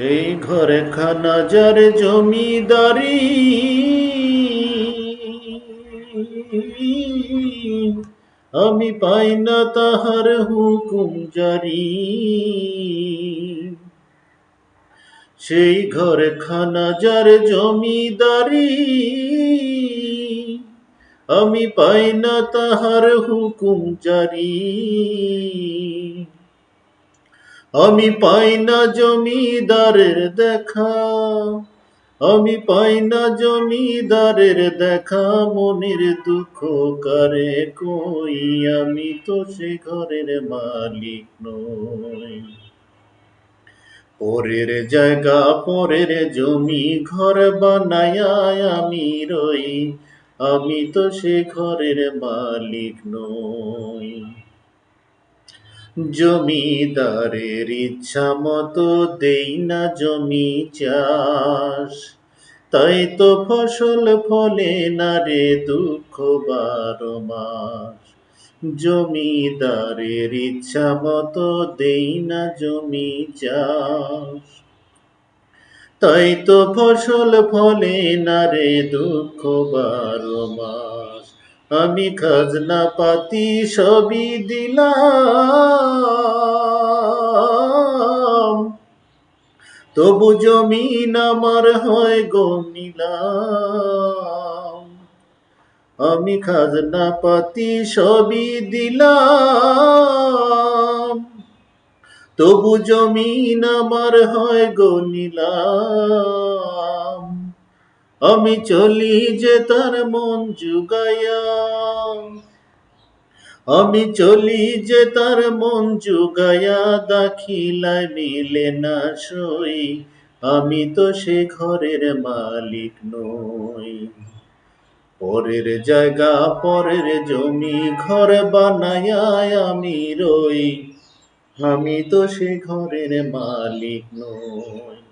এই ঘরে খানা যার জমিদারি। আমি পাই না তাহার হুকুম জারি। সেই ঘরে খানা যার জমিদারি। আমি পাই না তাহার হুকুম জারি। আমি পাই না জমিদারের দেখা। আমি পাই না জমিদারের দেখা, মনের দুঃখ করে কই? আমি তো সে ঘরের মালিক নই। পরের জায়গা, পরের জমি, ঘর বানায়া আমি রই। আমি তো সে ঘরের মালিক নই। জমিদারের ইচ্ছা মতো দেই না জমি চাষ। তাই তো ফসল ফলে না রে দুঃখ বারো মাস। জমিদারের ইচ্ছা মতো দেই না জমি চাষ। তাই তো ফসল ফলে না রে দুঃখ বারো মাস। আমি খাজনা পাতি সবই দিলাম। তবু জমিন আমার হয় গো নিলাম। আমি খাজনা পাতি সবই দিলাম। তবু জমিন আমার হয় গো নিলাম। আমি চলি যে তার মন জুগাইয়া। আমি চলি যে তার মন জুগাইয়া, দাখিলায় মিলে না সই। আমি তো সে ঘরের মালিক নই। পরের জায়গা, পরের জমি, ঘর বানায়া আমি রই। আমি তো সে ঘরের মালিক নই।